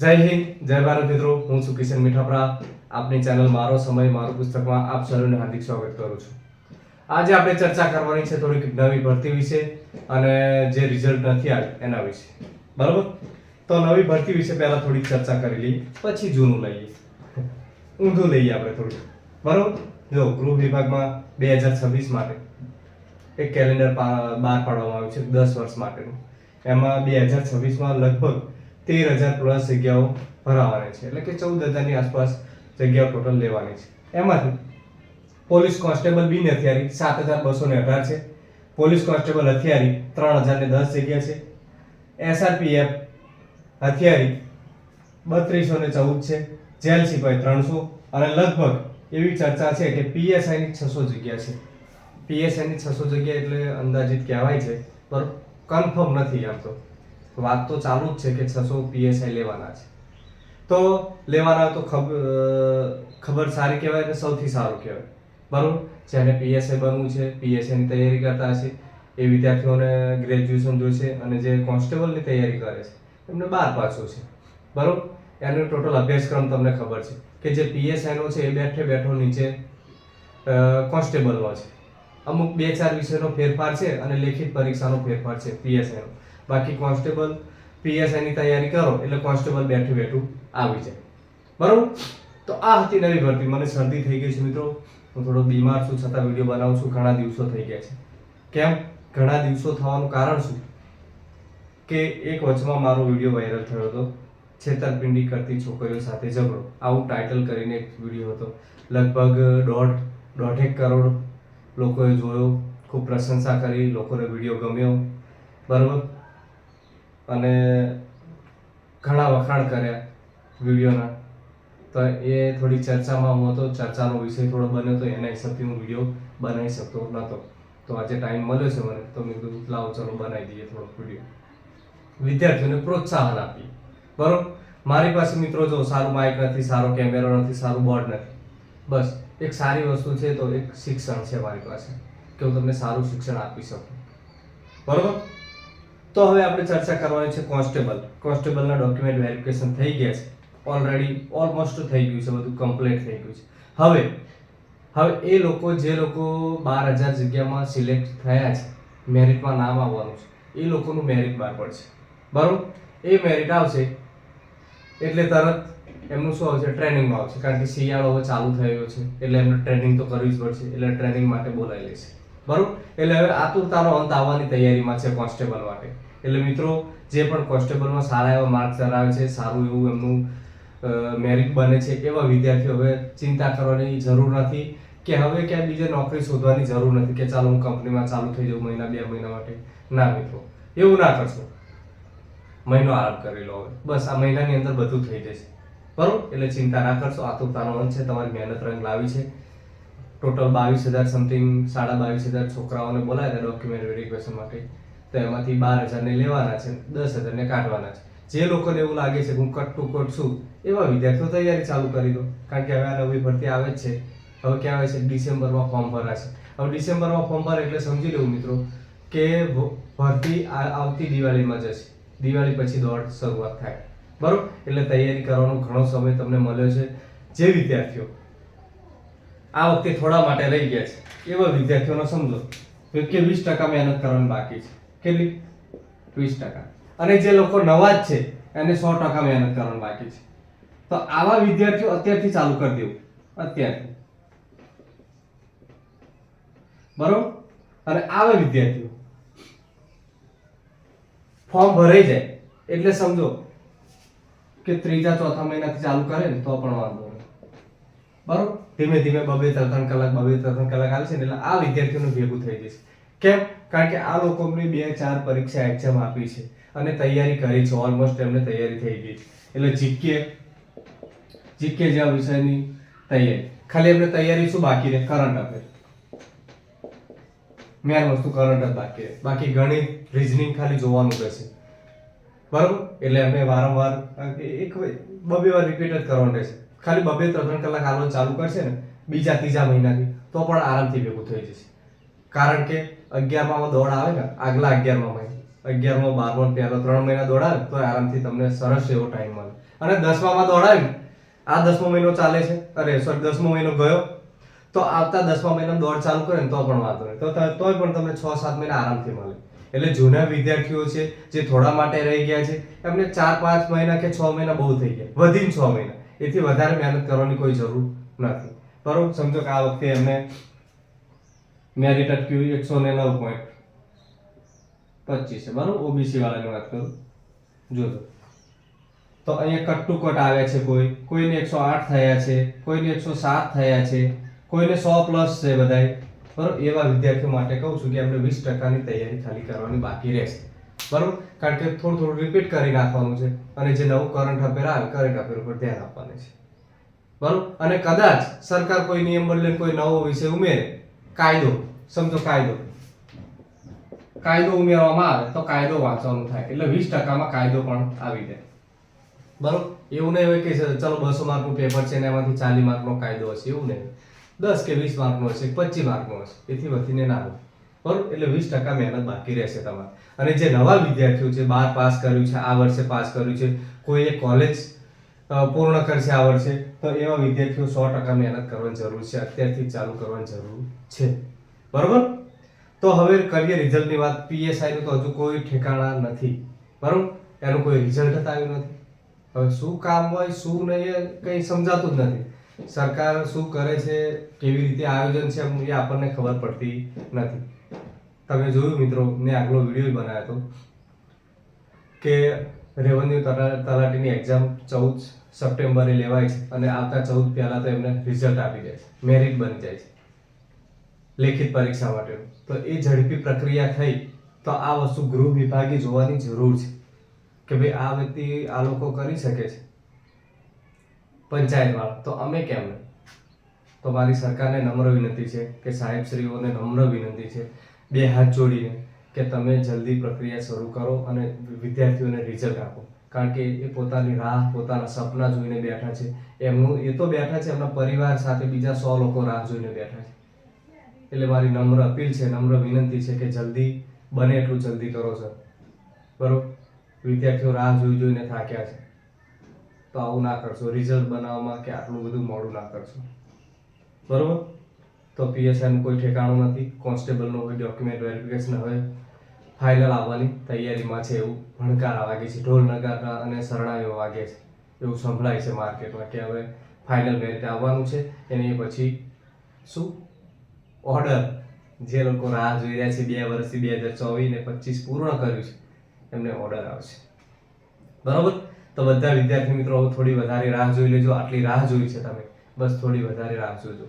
જય હિન્દ, જય ભારત મિત્રો. હું છું કિશન મીઠાપરા. આપની ચેનલ મારો સમય, મારું પુસ્તકમાં આપ સૌનું હાર્દિક સ્વાગત કરું છું. આજે આપણે ચર્ચા કરવાની છે થોડીક નવી ભરતી વિશે અને જે રિઝલ્ટ નથી આવ્યું એના વિશે. બરાબર? તો નવી ભરતી વિશે પહેલા થોડીક ચર્ચા કરી લઈએ, પછી જૂનું લઈએ. ઊંધું લઈએ આપણે થોડું. બરાબર? જો, ગૃહ વિભાગમાં બે હજાર છવ્વીસ માટે એક કેલેન્ડર બહાર પાડવામાં આવ્યું છે દસ વર્ષ માટેનું. એમાં બે હજાર છવ્વીસમાં લગભગ તેર હજાર પ્લસ જગ્યાઓ ભરાવાની છે. એટલે કે ચૌદ હજારની આસપાસ જગ્યાઓ ટોટલ લેવાની છે. એમાંથી પોલીસ કોન્સ્ટેબલ બિન હથિયારી સાત હજાર બસો ને અઢાર છે. પોલીસ કોન્સ્ટેબલ હથિયારી ત્રણ હજાર ને દસ જગ્યા છે. એસઆરપીએફ હથિયારી બત્રીસો ને ચૌદ છે. જેલ સિપાઈ ત્રણસો અને લગભગ એવી ચર્ચા છે કે પીએસઆઈની છસો જગ્યા છે. પીએસઆઈની છસો જગ્યા એટલે અંદાજિત કહેવાય છે. પર કન્ફર્મ નથી આમ તો. વાત તો ચાલુ જ છે કે છસો પીએસઆઈ લેવાના છે. તો લેવાના તો ખબર સારી કહેવાય કે સૌથી સારું કહેવાય. બરાબર? જેને પીએસઆઈ બનવું છે પીએસઆઈની તૈયારી કરતા હશે, એ વિદ્યાર્થીઓને ગ્રેજ્યુએશન જોઈશે અને જે કોન્સ્ટેબલની તૈયારી કરે છે, એમને બાર પાછો છે. બરાબર? એનો ટોટલ અભ્યાસક્રમ તમને ખબર છે કે જે પીએસઆઈનો છે એ બેઠે બેઠો નીચે કોન્સ્ટેબલનો છે. અમુક બે ચાર વિષયનો ફેરફાર છે અને લેખિત પરીક્ષાનો ફેરફાર છે પીએસઆઈ નો. બાકી કોન્સ્ટેબલ પીએસઆઈની તૈયારી કરો, એટલે કોન્સ્ટેબલ બેઠું બેઠું આવી જાય. બરાબર? તો આ હતી નવી ભરતી. મને શરદી થઈ ગઈ છે મિત્રો. હું થોડો બીમાર છું, છતાં વીડિયો બનાવું છું. ઘણા દિવસો થઈ ગયા છે. કેમ? ઘણા દિવસો થવાનું કારણ શું? કે એક વચમાં મારો વીડિયો વાયરલ થયો હતો. છેતરપિંડી કરતી છોકરીઓ સાથે ઝઘડો. આવું ટાઇટલ કરીને એક વીડિયો હતો. લગભગ દોઢ, દોઢેક કરોડ લોકોએ જોયો. ખૂબ પ્રશંસા કરી. લોકોને વીડિયો ગમ્યો. બરાબર? અને ઘણા વખાણ કર્યા વિડીયોના. તો એ થોડી ચર્ચામાં હું હતો. ચર્ચાનો વિષય થોડો બન્યો તો એના હિસાબથી હું વીડિયો બનાવી શકતો નહોતો. તો આજે ટાઈમ મળ્યો છે મને. તો મેં કીધું, લાવો ચલો બનાવી દઈએ થોડોક વીડિયો. વિદ્યાર્થીઓને પ્રોત્સાહન આપીએ. બરોબર? મારી પાસે મિત્રો જો સારું માઇક નથી, સારો કેમેરો નથી, સારું બોર્ડ નથી. બસ, એક સારી વસ્તુ છે તો એક શિક્ષણ છે મારી પાસે. કે હું તમને સારું શિક્ષણ આપી શકું. બરોબર? તો હવે આપણે ચર્ચા કરવાની છે કોન્સ્ટેબલ. કોન્સ્ટેબલના ડોક્યુમેન્ટ વેરિફિકેશન થઈ ગયા છે. ઓલરેડી ઓલમોસ્ટ થઈ ગયું છે, બધું કમ્પ્લીટ થઈ ગયું છે. હવે હવે એ લોકો, જે લોકો બાર હજાર જગ્યામાં સિલેક્ટ થયા છે મેરિટમાં નામ આવવાનું છે, એ લોકોનું મેરિટ બહાર પડશે. બરાબર? એ મેરિટ આવશે, એટલે તરત એમનું શું આવશે? ટ્રેનિંગમાં આવશે. કારણ કે શિયાળો હવે ચાલુ થયો છે, એટલે એમને ટ્રેનિંગ તો કરવી જ પડશે, એટલે ટ્રેનિંગ માટે બોલાવી લેશે. બરાબર? એટલે હવે આતુરતાનો અંત આવવાની તૈયારીમાં છે કોન્સ્ટેબલ માટે. એટલે મિત્રો, જે પણ કોન્સ્ટેબલમાં સારા એવા માર્ક્સ ધરાવે છે, સારું એવું એમનું મેરિટ બને છે, એવા વિદ્યાર્થીઓ હવે ચિંતા કરવાની જરૂર નથી કે હવે ક્યાંય બીજે નોકરી શોધવાની જરૂર નથી કે ચાલો હું કંપનીમાં ચાલુ થઈ જાઉં મહિના, બે મહિના માટે. ના મિત્રો, એવું ના કરશો. મહિનો આરામ કરી લો હવે. બસ આ મહિનાની અંદર બધું થઈ જશે. બરોબર? એટલે ચિંતા ના કરશો. આતુરતાનો અંત છે, તમારી મહેનત રંગ લાવી છે. ટોટલ બાવીસ હજાર સમથિંગ સાડા બાવીસ હજાર છોકરાઓને બોલાયા ડોક્યુમેન્ટ વેરિફિકેશન માટે. તો એમાંથી બાર હજારને લેવાના છે, દસ હજારને કાઢવાના છે. જે લોકોને એવું લાગે છે હું કટ ટુ કટ છું, એવા વિદ્યાર્થીઓ તૈયારી ચાલુ કરી દો. કારણ કે હવે આ નવી ભરતી આવે જ છે. હવે ક્યાં આવે છે? ડિસેમ્બરમાં ફોર્મ ભરાશે. હવે ડિસેમ્બરમાં ફોર્મ ભરે એટલે સમજી લેવું મિત્રો કે ભરતી આવતી દિવાળીમાં જશે. દિવાળી પછી દોડ શરૂઆત થાય. બરોબર? એટલે તૈયારી કરવાનો ઘણો સમય તમને મળ્યો છે. જે વિદ્યાર્થીઓ આ વખતે થોડા માટે રહી ગયા છે, એવા વિદ્યાર્થીઓનો સમજો કે વીસ ટકા મહેનત કરવાની બાકી છે. કેટલી? વીસ ટકા. અને જે લોકો નવા જ છે, એને સો ટકા મહેનત કરવાની બાકી છે. તો આવા વિદ્યાર્થીઓ અત્યારથી ચાલુ કરી દેવું. અત્યારથી. બરોબર? અને આવા વિદ્યાર્થીઓ. ફોર્મ ભરાઈ જાય. એટલે સમજો કે ત્રીજા, ચોથા મહિનાથી ચાલુ કરે ને તો પણ વાંધો બરોબર? ધીમે ધીમે બબે ત્રણ કલાક બબે ત્રણ કલાક આવશે ને એટલે આ વિદ્યાર્થીઓનું ભેગું થઈ જશે. કેમ? કારણ કે આ લોકોની બે ચાર પરીક્ષા એક્ઝામ આપી છે અને તૈયારી કરી છે. ઓલમોસ્ટ એમને તૈયારી થઈ ગઈ. એટલે જીકે જીકે જેવા વિષયની તૈયારી. ખાલી એમને તૈયારી શું બાકી રહે? કરંટ અફેર મેન વસ્તુ કરંટ જ બાકી રહે. બાકી ગણિત રિઝનિંગ ખાલી જોવાનું રહેશે. બરોબર? એટલે એમને વારંવાર એક બબે વાર રિપીટ જ કરવાનું રહેશે. ખાલી બબે ત્રણ કલાક હાલવાનું ચાલુ કરશે ને, બીજા ત્રીજા મહિનાથી, તો પણ આરામથી ભેગું થઈ જશે. કારણ કે અગિયારમાં દોડ આવે ને, આગલા અગિયારમાં અગિયારમો, બારમો, પહેલો ત્રણ મહિના દોડાવે તો આરામથી તમને સરસ એવો ટાઈમ મળે. અને દસમામાં દોડાવે ને, આ દસમો મહિનો ચાલે છે. અરે સોરી દસમો મહિનો ગયો. તો આવતા દસમા મહિના દોડ ચાલુ કરે ને, તો પણ વાંધો નહીં. તો, તોય પણ તમને છ, સાત મહિના આરામથી મળે. એટલે જૂના વિદ્યાર્થીઓ છે, જે થોડા માટે રહી ગયા છે, એમને ચાર, પાંચ મહિના કે છ મહિના બહુ થઈ ગયા. વધીને છ મહિના. એથી વધારે મહેનત કરવાની કોઈ જરૂર નથી. બરોબર? સમજો કે આ વખતે એમને મેરિટ અટક્યું એકસો ને નવ પોઈન્ટ પચીસ છે. બરાબર? ઓબીસી વાળાની વાત કરું. જોજો તો. અહીંયા કટ ટુ કટ આવ્યા છે કોઈ. કોઈને એકસો આઠ થયા છે, કોઈને એકસો સાત થયા છે, કોઈને સો પ્લસ છે બધાય. બરાબર? એવા વિદ્યાર્થીઓ માટે કહું છું કે આપણે વીસ ટકાની તૈયારી ખાલી કરવાની બાકી રહેશે. બરાબર? કારણ કે થોડું થોડું રિપીટ કરી નાખવાનું છે અને જે નવું કરંટ અફેર આવે કરંટ અફેર ઉપર ધ્યાન આપવાનું છે. બરાબર? અને કદાચ સરકાર કોઈ નિયમ બદલે કોઈ નવો વિષય ઉમેરે. કાયદો. સમજો કાયદો. કાયદો ઉમેરવામાં આવે તો કાયદો વાંચવાનું થાય, એટલે વીસ ટકામાં કાયદો પણ આવી જાય. બરોબર? એવું નહીં હોય કે ચલો બસો માર્કનું પેપર છે ને એમાંથી ચાલીસ માર્કનો કાયદો હશે, એવું નહીં. દસ કે વીસ માર્કનો હશે, પચીસ માર્કનો હશે, એથી વધીને ના હોય. બરોબર? એટલે વીસ ટકા મહેનત બાકી રહેશે તમારે. અને જે નવા વિદ્યાર્થીઓ છે, બાર પાસ કર્યું છે, આ વર્ષે પાસ કર્યું છે કોઈએ કોલેજ પૂર્ણ કરશે આ વર્ષે, તો એવા વિદ્યાર્થીઓ સો ટકા મહેનત કરવાની જરૂર છે, અત્યારથી ચાલુ કરવાની જરૂર છે. બરોબર? તો હવે કરીએ રિઝલ્ટની વાત. પીએસઆઈનું તો હજુ કોઈ ઠેકાણા નથી. બરોબર? એનું કોઈ રિઝલ્ટ જ આવ્યું નથી. હવે શું કામ હોય, શું નહીં કંઈ સમજાતું જ નથી. સરકાર શું કરે છે, કેવી રીતે આયોજન છે એ આપણને ખબર પડતી નથી. તમે જોયું મિત્રો, મેં આગલો વીડિયો બનાવ્યો હતો કે રેવન્યુ તલા- તલાટીની એક્ઝામ ચૌદ સપ્ટેમ્બરે લેવાય છે અને આવતા ચૌદ પહેલાં તો એમને રિઝલ્ટ આપી જાય છે. મેરિટ બની જાય છે. લેખિત પરીક્ષા માટે. તો એ ઝડપી પ્રક્રિયા થઈ તો આ વસ્તુ ગૃહ વિભાગે જોવાની જરૂર છે કે ભાઈ આ વ્યક્તિ આ લોકો કરી શકે છે. પંચાયત વાળા તો અમે કેમ તો મારી સરકારને નમ્ર વિનંતી છે કે સાહેબશ્રીઓને નમ્ર વિનંતી છે, બે હાથ જોડીને કે તમે જલ્દી પ્રક્રિયા શરૂ કરો અને વિદ્યાર્થીઓને રિઝલ્ટ આપો. કારણ કે એ પોતાની રાહ, પોતાના સપના જોઈને બેઠા છે. એમનું, એ તો બેઠા છે, એમના પરિવાર સાથે બીજા સો લોકો રાહ જોઈને બેઠા છે. એટલે મારી નમ્ર અપીલ છે, નમ્ર વિનંતી છે કે જલ્દી બને એટલું જલ્દી કરો સર. બરોબર? વિદ્યાર્થીઓ રાહ જોઈ જોઈને થાક્યા છે. તો આવું ના કરશો. રિઝલ્ટ બનાવવામાં કે આટલું બધું મોડું ના કરશો. બરોબર? તો પીએસઆઈનું કોઈ ઠેકાણું નથી. કોન્સ્ટેબલનું હોય ડોક્યુમેન્ટ વેરિફિકેશન હવે ફાઇનલ આવવાની તૈયારીમાં છે એવું ભણકારા વાગે છે. ઢોલ નગારા અને શરણાઈઓ વાગે છે. એવું સંભળાય છે માર્કેટમાં કે હવે ફાઇનલ મેરિટ આવવાનું છે. એની પછી શું? ઓર્ડર જે લોકો રાહ જોઈ રહ્યા છે બે વર્ષથી બે હજાર ચોવીસ ને પચીસ પૂર્ણ કર્યું છે, એમને ઓર્ડર આવશે બરાબર? તો બધા વિદ્યાર્થી મિત્રો, હવે થોડી વધારે રાહ જોઈ લેજો. આટલી રાહ જોઈ છે તમે. બસ થોડી વધારે રાહ જોજો.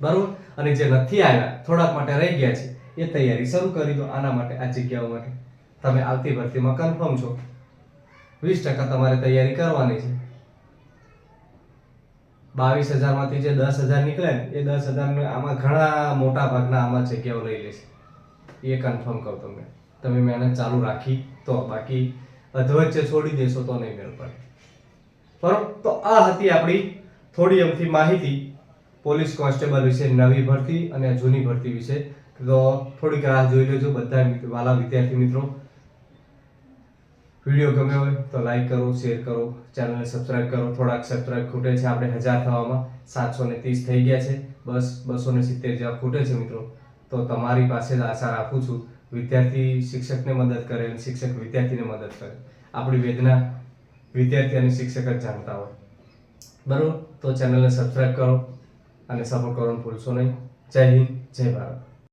બરાબર? અને જે નથી આવ્યા, થોડાક માટે રહી ગયા છે, એ તૈયારી શરૂ કરી દો આના માટે, આ જગ્યાઓ માટે. તમે આવતી ભરતીમાં કન્ફર્મ છો. વીસ ટકા તમારે તૈયારી કરવાની છે. બાવીસ હજારમાંથી જે દસ હજાર નીકળે ને, એ દસ હજાર આમાં ઘણા મોટા ભાગના આમાં જગ્યાઓ લઈ લેશે એ કન્ફર્મ કહું તમને. તમે મહેનત ચાલુ રાખી તો બાકી અધવચ્ચે છોડી દેશો તો નહીં મેળ પડે. બરોબર તો આ હતી આપણી થોડી અમથી માહિતી પોલીસ કોન્સ્ટેબલ વિશે, નવી ભરતી અને જૂની ભરતી વિશે. તો થોડીક રાહ જોઈ લેજો બધા વાલા વિદ્યાર્થી મિત્રો. વીડિયો ગમ્યો હોય તો લાઈક કરો શેર કરો ચેનલને સબસ્ક્રાઇબ કરો. થોડાક સબસ્ક્રાઇબ ખૂટે છે આપણે હજાર થવામાં સાતસો ને ત્રીસ થઈ ગયા છે. બસ બસો ને સિત્તેર જેવા ખૂટે છે મિત્રો. તો તમારી પાસે જ આશા રાખું છું, વિદ્યાર્થી શિક્ષકને મદદ કરે અને શિક્ષક વિદ્યાર્થીને મદદ કરે. આપણી વેદના વિદ્યાર્થી અને શિક્ષક જ જાણતા હોય. બરાબર? તો ચેનલને સબસ્ક્રાઇબ કરો અને સપોર્ટ કરવાનું ભૂલશો નહીં. જય હિન્દ, જય ભારત.